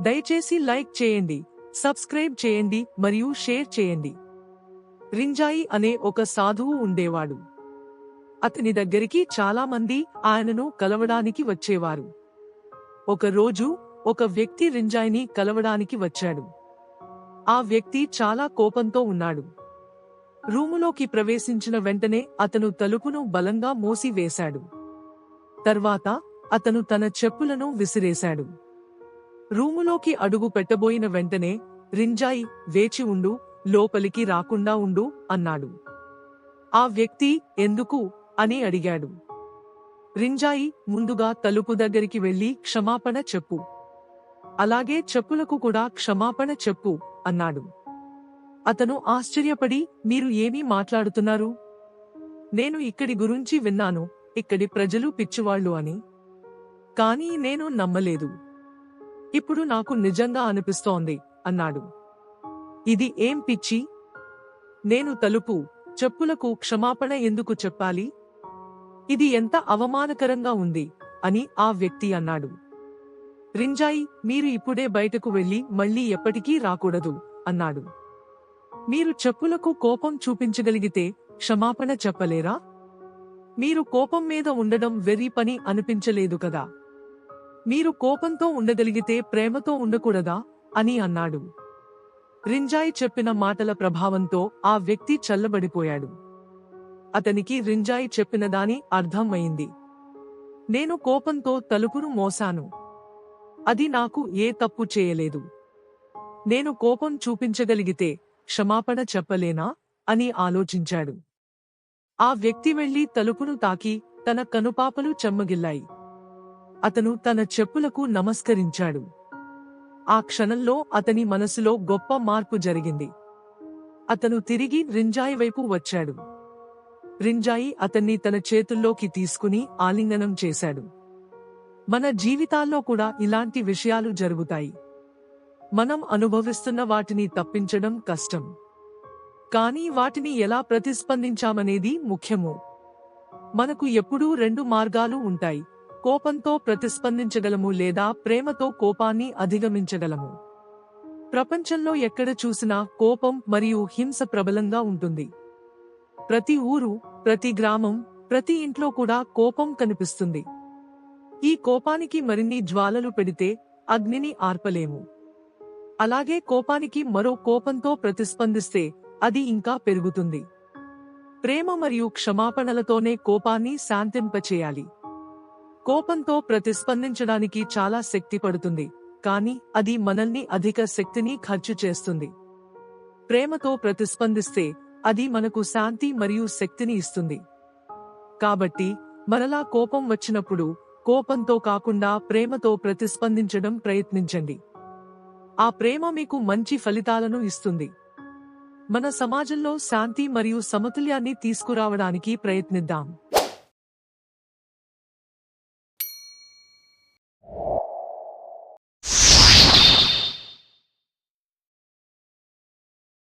దయచేసి లైక్ చేయండి సబ్స్క్రైబ్ చేయండి మరియు షేర్ చేయండి. రింజాయి అనే ఒక సాధువు ఉండేవాడు. అతని దగ్గరికి చాలా మంది ఆయనను కలవడానికి వచ్చేవారు. ఒక రోజు ఒక వ్యక్తి రింజాయిని కలవడానికి వచ్చాడు. ఆ వ్యక్తి చాలా కోపంతో ఉన్నాడు. రూములోకి ప్రవేశించిన వెంటనే అతను తలుపును బలంగా మూసివేశాడు. తర్వాత అతను తన చెప్పులను విసిరేశాడు. రూములోకి అడుగు పెట్టబోయిన వెంటనే రింజాయి వేచి ఉండు లోపలికి రాకుండా ఉండు అన్నాడు. ఆ వ్యక్తి ఎందుకు? అని అడిగాడు. రింజాయి ముందుగా తలుపు దగ్గరికి వెళ్ళి క్షమాపణ చెప్పు. అలాగే చెప్పులకు కూడా క్షమాపణ చెప్పు అన్నాడు. అతను ఆశ్చర్యపడి మీరు ఏమీ మాట్లాడుతున్నారు? నేను ఇక్కడి గురించి విన్నాను ఇక్కడి ప్రజలు పిచ్చివాళ్ళు అని. కానీ నేను నమ్మలేదు. ఇప్పుడు నాకు నిజంగా అనిపిస్తోంది అన్నాడు. ఇది ఏం పిచ్చి? నేను తలుపు చెప్పులకు క్షమాపణ ఎందుకు చెప్పాలి? ఇది ఎంత అవమానకరంగా ఉంది అని ఆ వ్యక్తి అన్నాడు. రింజాయి మీరు ఇప్పుడే బయటకు వెళ్ళి మళ్ళీ ఎప్పటికీ రాకూడదు అన్నాడు. మీరు చెప్పులకు కోపం చూపించగలిగితే క్షమాపణ చెప్పలేరా? మీరు కోపం మీద ఉండడం వెర్రి పని అనిపించలేదు కదా. మీరు కోపంతో ఉండగలిగితే ప్రేమతో ఉండకూడదా? అని అన్నాడు. రింజాయి చెప్పిన మాటల ప్రభావంతో ఆ వ్యక్తి చల్లబడిపోయాడు. అతనికి రింజాయి చెప్పినదాని అర్థం అయింది నేను కోపంతో తలుపును మోసాను. అది నాకు ఏ తప్పు చేయలేదు. నేను కోపం చూపించగలిగితే క్షమాపణ చెప్పలేనా? అని ఆలోచించాడు. ఆ వ్యక్తి వెళ్ళి తలుపును తాకి తన కనుపాపలు చెమ్మగిల్లాయి. అతను తన చెప్పులకు నమస్కరించాడు. ఆ క్షణంలో అతని మనసులో గొప్ప మార్పు జరిగింది. అతను తిరిగి రింజాయి వైపు వచ్చాడు. రింజాయి అతన్ని తన చేతుల్లోకి తీసుకుని ఆలింగనం చేశాడు. మన జీవితాల్లో కూడా ఇలాంటి విషయాలు జరుగుతాయి. మనం అనుభవిస్తున్న వాటిని తప్పించడం కష్టం. కానీ వాటిని ఎలా ప్రతిస్పందించామనేది ముఖ్యము. మనకు ఎప్పుడూ రెండు మార్గాలు ఉంటాయి. కోపంతో ప్రతిస్పందించగలము లేదా ప్రేమతో కోపాన్ని అధిగమించగలము. ప్రపంచంలో ఎక్కడ చూసినా కోపం మరియు హింస ప్రబలంగా ఉంటుంది. ప్రతి ఊరు ప్రతి గ్రామం ప్రతి ఇంట్లో కూడా కోపం కనిపిస్తుంది. ఈ కోపానికి మరిన్ని జ్వాలలు పెడితే అగ్నిని ఆర్పలేము. అలాగే కోపానికి మరో కోపంతో ప్రతిస్పందిస్తే అది ఇంకా పెరుగుతుంది. ప్రేమ మరియు క్షమాపణలతోనే కోపాన్ని శాంతింపచేయాలి. కోపంతో ప్రతిస్పందించడానికి చాలా శక్తి పడుతుంది కానీ అది మనల్ని అధిక శక్తిని ఖర్చు చేస్తుంది. ప్రేమతో ప్రతిస్పందిస్తే అది మనకు శాంతి మరియు శక్తిని ఇస్తుంది. కాబట్టి మరలా కోపం వచ్చినప్పుడు కోపంతో కాకుండా ప్రేమతో ప్రతిస్పందించడం ప్రయత్నించండి. ఆ ప్రేమ మీకు మంచి ఫలితాలను ఇస్తుంది. మన సమాజంలో శాంతి మరియు సమతుల్యాన్ని తీసుకురావడానికి ప్రయత్నిద్దాం.